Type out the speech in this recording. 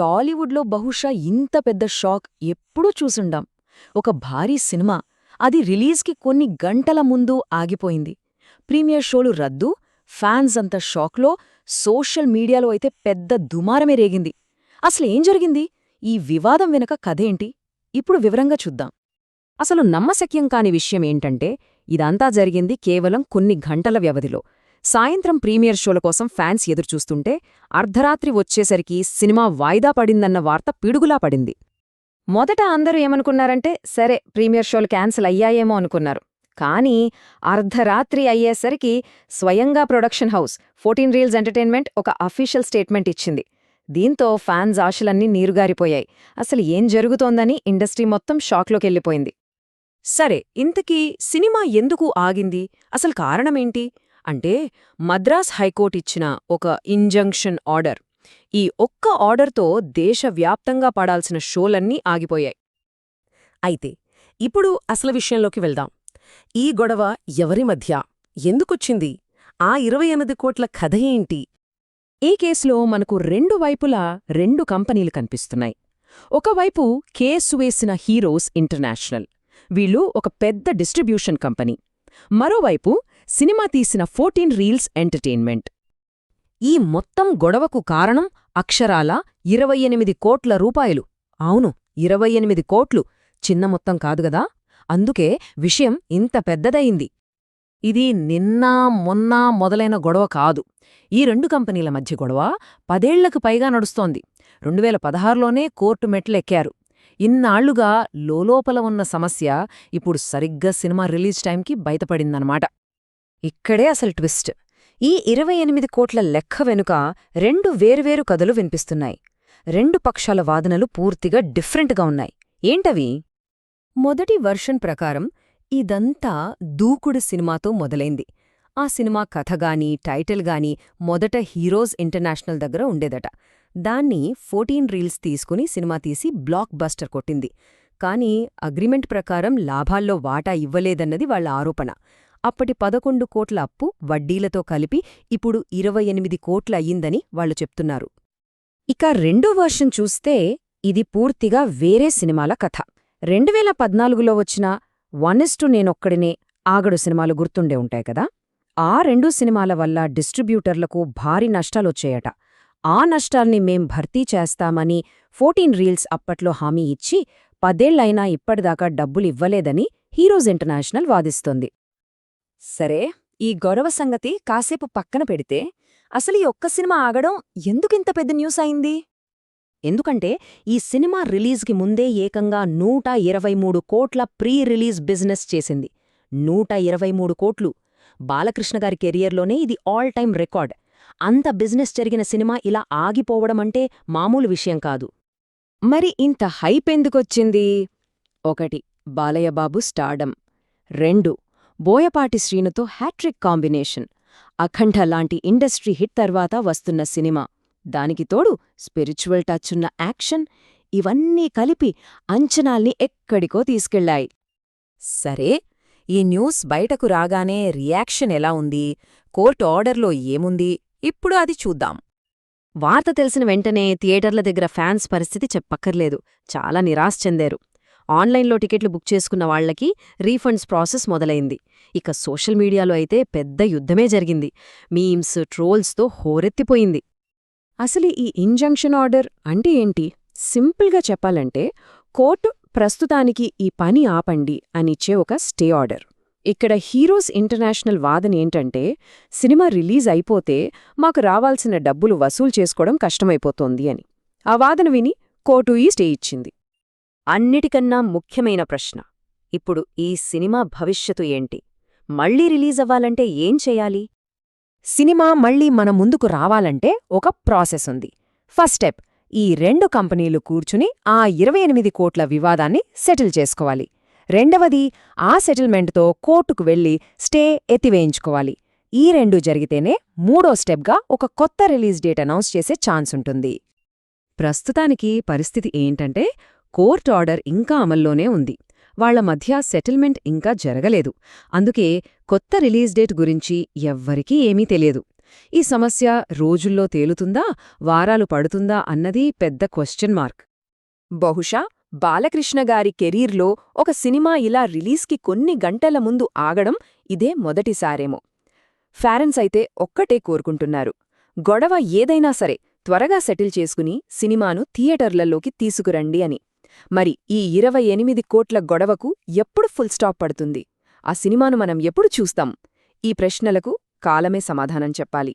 టాలీవుడ్లో బహుశా ఇంత పెద్ద షాక్ ఎప్పుడూ చూసుండాం ఒక భారీ సినిమా. అది రిలీజ్కి కొన్ని గంటల ముందు ఆగిపోయింది. ప్రీమియర్ షోలు రద్దు ఫ్యాన్స్ అంత షాక్లో సోషల్ మీడియాలో అయితే పెద్ద దుమారమే రేగింది. అసలేం జరిగింది? ఈ వివాదం వెనక కథేంటి ఇప్పుడు వివరంగా చూద్దాం. అసలు నమ్మశక్యం కాని విషయం ఏంటంటే ఇదంతా జరిగింది కేవలం కొన్ని గంటల వ్యవధిలో. సాయంత్రం ప్రీమియర్ షోల కోసం ఫ్యాన్స్ ఎదురుచూస్తుంటే అర్ధరాత్రి వచ్చేసరికి సినిమా వాయిదా పడిందన్న వార్త పిడుగులా పడింది. మొదట అందరూ ఏమనుకున్నారంటే సరే ప్రీమియర్ షోలు క్యాన్సిల్ అయ్యాయేమో అనుకున్నారు. కానీ అర్ధరాత్రి అయ్యేసరికి స్వయంగా production house fourteen reels entertainment ఒక అఫీషియల్ స్టేట్మెంట్ ఇచ్చింది. దీంతో ఫ్యాన్స్ ఆశలన్నీ నీరుగారిపోయాయి. అసలు ఏం జరుగుతోందని ఇండస్ట్రీ మొత్తం షాక్లోకెళ్ళిపోయింది. సరే ఇంతకీ సినిమా ఎందుకు ఆగింది? అసలు కారణమేంటి? అంటే మద్రాస్ హైకోర్టు ఇచ్చిన ఒక ఇంజంక్షన్ ఆర్డర్. ఈ ఒక్క ఆర్డర్తో దేశవ్యాప్తంగా పడాల్సిన షోలన్నీ ఆగిపోయాయి. అయితే ఇప్పుడు అసలు విషయంలోకి వెళ్దాం. ఈ గొడవ ఎవరి మధ్య? ఎందుకొచ్చింది? ఆ ఇరవై ఎనిమిది కోట్ల కథ ఏంటి? ఈ కేసులో మనకు రెండు వైపులా రెండు కంపెనీలు కనిపిస్తున్నాయి. ఒకవైపు కేసు వేసిన హీరోస్ ఇంటర్నేషనల్. వీళ్ళు ఒక పెద్ద డిస్ట్రిబ్యూషన్ కంపెనీ. మరోవైపు సినిమా తీసిన ఫోర్టీన్ రీల్స్ ఎంటర్టైన్మెంట్. ఈ మొత్తం గొడవకు కారణం అక్షరాల ఇరవై ఎనిమిది కోట్ల రూపాయలు. అవును ఇరవై ఎనిమిది కోట్లు. చిన్న మొత్తం కాదుగదా అందుకే విషయం ఇంత పెద్దదయింది. ఇది నిన్న మొన్న మొదలైన గొడవ కాదు. ఈ రెండు కంపెనీల మధ్య గొడవ పదేళ్ళకు పైగా నడుస్తోంది. రెండువేల పదహారులోనే కోర్టు మెట్లెక్కారు. ఇన్నాళ్ళుగా లోలోపల ఉన్న సమస్య ఇప్పుడు సరిగ్గా సినిమా రిలీజ్ టైంకి బయటపడిందన్నమాట. ఇక్కడే అసలు ట్విస్ట్. ఈ ఇరవై ఎనిమిది కోట్ల లెక్క వెనుక రెండు వేర్వేరు కథలు వినిపిస్తున్నాయి. రెండు పక్షాల వాదనలు పూర్తిగా డిఫరెంట్గా ఉన్నాయి. ఏంటవి? మొదటి వర్షన్ ప్రకారం ఇదంతా దూకుడు సినిమాతో మొదలైంది. ఆ సినిమా కథగాని టైటిల్ గాని మొదట హీరోస్ ఇంటర్నేషనల్ దగ్గర ఉండేదట. దాన్ని ఫోర్టీన్ రీల్స్ తీసుకుని సినిమా తీసి బ్లాక్ బస్టర్ కొట్టింది. కానీ అగ్రిమెంట్ ప్రకారం లాభాల్లో వాటా ఇవ్వలేదన్నది వాళ్ళ ఆరోపణ. అప్పటి పదకొండు కోట్ల అప్పు వడ్డీలతో కలిపి ఇప్పుడు ఇరవై ఎనిమిది కోట్ల అయ్యిందని వాళ్ళు చెప్తున్నారు. ఇక రెండో వర్షన్ చూస్తే ఇది పూర్తిగా వేరే సినిమాల కథ. రెండువేల పద్నాలుగులో వచ్చిన వనెస్టు నేనొక్కడినే ఆగడు సినిమాలు గుర్తుండే ఉంటాయి కదా? ఆ రెండు సినిమాల వల్ల డిస్ట్రిబ్యూటర్లకు భారీ నష్టాలొచ్చాయట. ఆ నష్టాల్ని మేం భర్తీ చేస్తామని ఫోర్టీన్ రీల్స్ అప్పట్లో హామీ ఇచ్చి పదేళ్ళైనా ఇప్పటిదాకా డబ్బులివ్వలేదని హీరోస్ ఇంటర్నేషనల్ వాదిస్తోంది. సరే ఈ గొడవ సంగతి కాసేపు పక్కన పెడితే అసలు ఈ ఒక్క సినిమా ఆగడం ఎందుకింత పెద్ద న్యూస్ అయింది? ఎందుకంటే ఈ సినిమా రిలీజ్కి ముందే ఏకంగా నూట ఇరవై మూడు కోట్ల ప్రీ రిలీజ్ బిజినెస్ చేసింది. నూట ఇరవై మూడు కోట్లు. బాలకృష్ణ గారి కెరియర్లోనే ఇది ఆల్ టైం రికార్డ్. అంత బిజినెస్ జరిగిన సినిమా ఇలా ఆగిపోవడమంటే మామూలు విషయం కాదు. మరి ఇంత హైప్ ఎందుకొచ్చింది? ఒకటి బాలయ్యబాబు స్టార్డం రెండు బోయపాటి శ్రీనుతో హ్యాట్రిక్ కాంబినేషన్. అఖండ లాంటి ఇండస్ట్రీ హిట్ తర్వాత వస్తున్న సినిమా. దానికి తోడు స్పిరిచువల్ టచ్ ఉన్న యాక్షన్. ఇవన్నీ కలిపి అంచనాల్ని ఎక్కడికో తీసుకెళ్ళాయి సరే ఈ న్యూస్ బయటకు రాగానే రియాక్షన్ ఎలా ఉంది? కోర్టు ఆర్డర్లో ఏముంది? ఇప్పుడు అది చూద్దాం. వార్త తెలిసిన వెంటనే థియేటర్ల దగ్గర ఫ్యాన్స్ పరిస్థితి చెప్పక్కర్లేదు. చాలా నిరాశ చెందారు. ఆన్లైన్లో టికెట్లు బుక్ చేసుకున్న వాళ్ళకి రీఫండ్స్ ప్రాసెస్ మొదలైంది. ఇక సోషల్ మీడియాలో అయితే పెద్ద యుద్ధమే జరిగింది. మీమ్స్ ట్రోల్స్తో హోరెత్తిపోయింది. అసలు ఈ ఇంజంక్షన్ ఆర్డర్ అంటే ఏంటి? సింపుల్గా చెప్పాలంటే కోర్టు ప్రస్తుతానికి ఈ పని ఆపండి అనిచ్చే ఒక స్టే ఆర్డర్. ఇక్కడ హీరోస్ ఇంటర్నేషనల్ వాదన ఏంటంటే సినిమా రిలీజ్ అయిపోతే మాకు రావాల్సిన డబ్బులు వసూలు చేసుకోవడం కష్టమైపోతోంది అని. ఆ వాదన విని కోటు ఈ స్టే ఇచ్చింది. అన్నిటికన్నా ముఖ్యమైన ప్రశ్న. ఇప్పుడు ఈ సినిమా భవిష్యత్తు ఏంటి? మళ్ళీ రిలీజ్ అవ్వాలంటే ఏం చెయ్యాలి సినిమా మళ్ళీ మన ముందుకు రావాలంటే ఒక ప్రాసెస్ ఉంది. ఫస్ట్ స్టెప్ ఈ రెండు కంపెనీలు కూర్చుని ఆ ఇరవై ఎనిమిది కోట్ల వివాదాన్ని సెటిల్ చేసుకోవాలి. రెండవది ఆ సెటిల్మెంట్తో కోర్టుకు వెళ్ళి స్టే ఎత్తివేయించుకోవాలి. ఈ రెండు జరిగితేనే మూడో స్టెప్గా ఒక కొత్త రిలీజ్ డేట్ అనౌన్స్ చేసే ఛాన్స్ ఉంటుంది. ప్రస్తుతానికి పరిస్థితి ఏంటంటే కోర్టు ఆర్డర్ ఇంకా అమల్లోనే ఉంది. వాళ్ళ మధ్య సెటిల్మెంట్ ఇంకా జరగలేదు. అందుకే కొత్త రిలీజ్ డేట్ గురించి ఎవ్వరికీ ఏమీ తెలియదు. ఈ సమస్య రోజుల్లో తేలుతుందా వారాలు పడుతుందా అన్నది పెద్ద క్వశ్చన్ మార్క్. బహుశా బాలకృష్ణ గారి కెరీర్లో ఒక సినిమా ఇలా రిలీజ్కి కొన్ని గంటల ముందు ఆగడం ఇదే మొదటిసారేమో. ఫ్యారెన్స్ అయితే ఒక్కటే కోరుకుంటున్నారు. గొడవ ఏదైనా సరే త్వరగా సెటిల్ చేసుకుని సినిమాను థియేటర్లలోకి తీసుకురండి అని. మరి ఈ ఇరవై ఎనిమిది కోట్ల గొడవకు ఎప్పుడు ఫుల్ స్టాప్ పడుతుంది? ఆ సినిమాను మనం ఎప్పుడు చూస్తాం? ఈ ప్రశ్నలకు కాలమే సమాధానం చెప్పాలి.